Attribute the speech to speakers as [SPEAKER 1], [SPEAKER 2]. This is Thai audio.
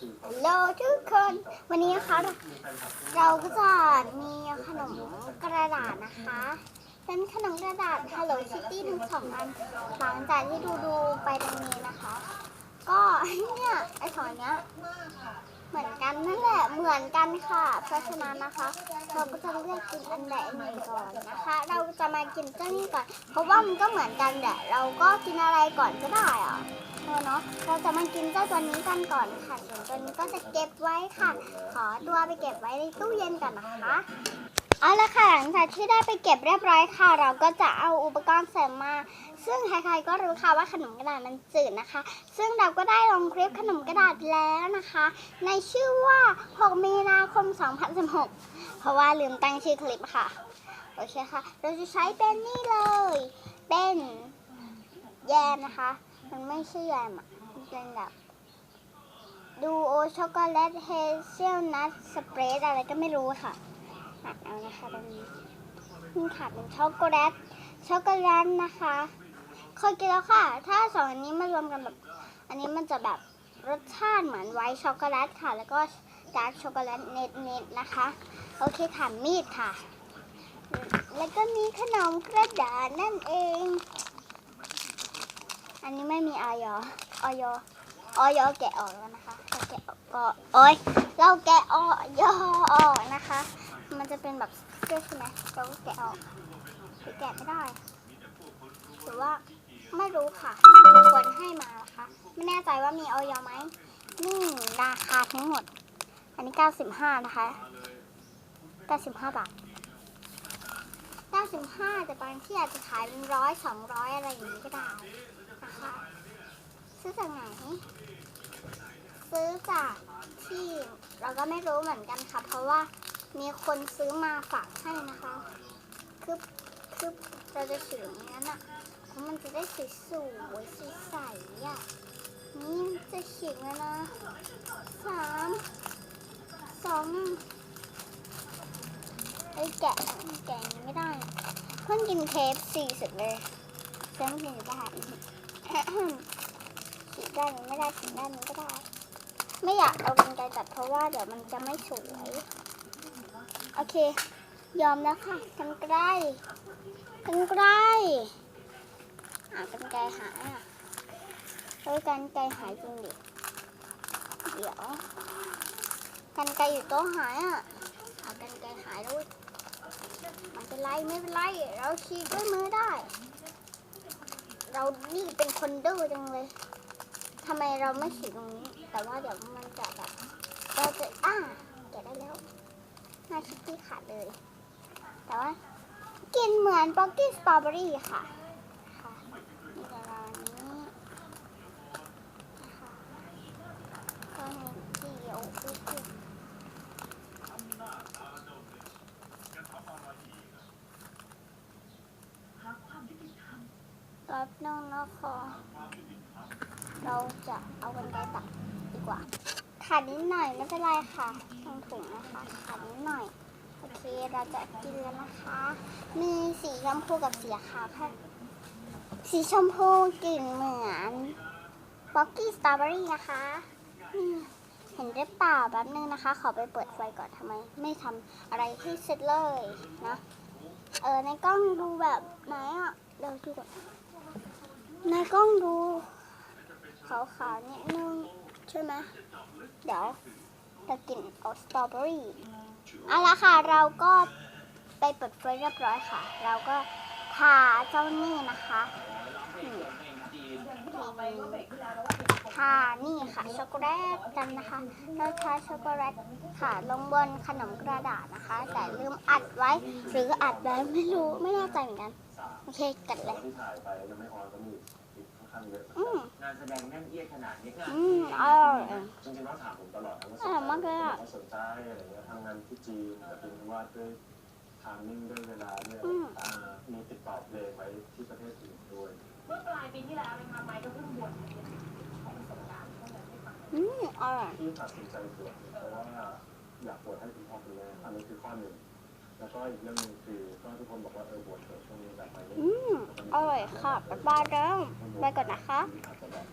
[SPEAKER 1] ฮัลโหลทุกคนวันนี้นะคะ เราก็จะมีขนมกระดาษนะคะ เป็นขนมกระดาษ Hello Kitty หนึ่งสองอันหลังจากที่ดูดูไปตรงนี้นะคะ ก็เนี่ยไอสองอันเนี้ยเหมือนกันนั่นแหละเหมือนกันค่ะเพราะฉะนั้นนะคะ เราก็จะเลือกกินอันใดอันหนึ่งก่อนนะคะ เราจะมากินเจ้านี่ก่อนเพราะว่ามันก็เหมือนกันแหละเราก็กินอะไรก่อนก็ได้อะ เนาะ เราจะมากินเจ้าตัวนี้กันก่อนค่ะส่วนตัวนี้ก็จะเก็บไว้ค่ะ ขอตัวไปเก็บไว้ในตู้เย็นก่อนนะคะเอาละค่ะหลังจากที่ได้ไปเก็บเรียบร้อยค่ะ เราก็จะเอาอุปกรณ์เสริมมา ซึ่งใครๆก็รู้ค่ะว่าขนมกระดาษมันจืดนะคะ ซึ่งเราก็ได้ลงคลิปขนมกระดาษแล้วนะคะ ในชื่อว่า 6 มีนาคม 2016 เพราะว่าลืมตั้งชื่อคลิปค่ะ โอเคค่ะ เราจะใช้เป็นนี่เลย เป็นแยมนะคะ มันไม่ใช่แยมอะมันเป็นแบบดูโอช็อกโกแลตเฮเซลนัทสเปรดอะไรก็ไม่รู้ค่ะหัดเอานะคะตรงนี้นี่ค่ะเป็นช็อกโกแลตช็อกโกแลตนะคะเคยกินแล้วค่ะ ถ้าสองอันนี้มารวมกันแบบ อันนี้มันจะแบบรสชาติเหมือนไวท์ช็อกโกแลตค่ะ แล้วก็ดาร์กช็อกโกแลตเน็ตๆนะคะ โอเคค่ะมีดค่ะ แล้วก็มีขนมกระดาษนั่นเอง อันนี้ไม่มีออยออยออยแกะออกแล้วนะคะเราแกะออกก็โอ้ยเราแกะออยออกนะคะ มันจะเป็นแบบสติ๊กเกอใช่ไหมเราก็แกะออกหรือแกะไม่ได้หรือว่าไม่รู้ค่ะมีคนให้มาเหรอคะ ไม่แน่ใจว่ามีออยไหมนี่ราคาทั้งหมด อันนี้ 95 นะคะ 95 บาท 95 แต่บางที่อาจจะขายเป็นร้อยสองร้อยอะไรอย่างนี้ก็ได้ คะซื้อจากไหน ซื้อจากที่เราก็ไม่รู้เหมือนกันค่ะ เพราะว่ามีคนซื้อมาฝากให้นะคะคือคือเราจะถืออย่างนั้นอะเพราะมันจะได้สวยสวยๆใสอะนี่จะฉีกแล้วนะสามสองไอ้แกะแกะอย่างไม่ได้ เพิ่งกินเคฟสี่เสร็จเลยเพิ่งกินได้ ฉีกได้หรือไม่ได้ฉีกได้มันก็ได้ ไม่อยากเอากันไกรตัดเพราะว่าเดี๋ยวมันจะไม่สวย โอเค ยอมแล้วค่ะกันไกลกันไกลหากันไกลหายอะเฮ้ยกันไกลหายจริงดิเดี๋ยวกันไกลอยู่โต๊ะหายอะหากันไกลหายแล้วยไม่เป็นไรไม่เป็นไร เราฉีกด้วยมือได้ เรานี่เป็นคนดื้อจังเลยทำไมเราไม่ฉีดตรงนี้ แต่ว่าเดี๋ยวมันจะแบบเราจะอ่าแกะได้แล้วน่าชิคกี้ขาดเลย แต่ว่า กินเหมือนบ็อกกี้สตรอเบอรี่ค่ะนี่จะรอนี้นะคะก็นิดเดียวอุ๊ย แป๊บนึงนะคะเราจะเอากันไกตัดดีกว่าขาดนิดหน่อยไม่เป็นไรค่ะตรงถุงนะคะขาดนิดหน่อยโอเคเราจะกินแล้วนะคะ มีสีชมพูกับสีขาวค่ะ สีชมพูกลิ่นเหมือนบ็อกกี้สตรอเบอรี่นะคะเห็นหรือเปล่าแป๊บนึงนะคะ ขอไปเปิดไฟก่อนทำไม ไม่ทำอะไรให้เสร็จเลยนะ เออในกล้องดูแบบไหนอะ เดี๋ยวดูก่อน ในกล้องดูขาวๆนิดนึงใช่ไหมเดี๋ยวจะกินเอาสตรอเบอรี่เอาละค่ะเราก็ไปเปิดไฟเรียบร้อยค่ะ เราก็ทาเจ้านี่นะคะทานี่ค่ะช็อกโกแลตกันนะคะเราทาช็อกโกแลตค่ะลงบนขนมกระดาษนะคะ แต่ลืมอัดไว้หรืออัดไว้ไม่รู้ไม่แน่ใจเหมือนกัน โอเคกัดเลย
[SPEAKER 2] ที่ถ่ายไปแล้วยังไม่ออนก็มีอีกค่อนข้างเยอะ
[SPEAKER 1] อืม
[SPEAKER 3] งานแสดงแน่นเอียดขนาดนี้ก็
[SPEAKER 1] อืมอร่อย
[SPEAKER 2] จริงๆเขาถามผมตลอดนะว่า
[SPEAKER 1] อร่อยมากเลยอะ
[SPEAKER 2] เขาสนใจอะไรเงี้ยทำงานที่จีนแต่เป็นว่าด้วยทามมิ่งด้วยเวลาด้วย
[SPEAKER 1] อืม
[SPEAKER 2] อ่ามีติดต่อเพลงไว้ที่ประเทศอื่นด้วย
[SPEAKER 4] เมื่อปลายปีที่แล้วนะคะไม้ก็เพิ่งบวชของสงกรารก็เลยได้ฟัง
[SPEAKER 1] อืมอร่อย
[SPEAKER 2] ที่ตัดสินใจบวชเพราะว่าอยากบวชให้คุณพ่อคุณแม่อันนี้คือข้อหนึ่ง แล้วก็อีกเรื่องหนึงคือก็ทุกคนบอกว่าเออบวชเถอะช่วงนี้แบบไปเล่น
[SPEAKER 1] อืมอร่อยค่ะบ๊ายบายแล้วไปก่อนนะคะ
[SPEAKER 2] อาจจะแบบ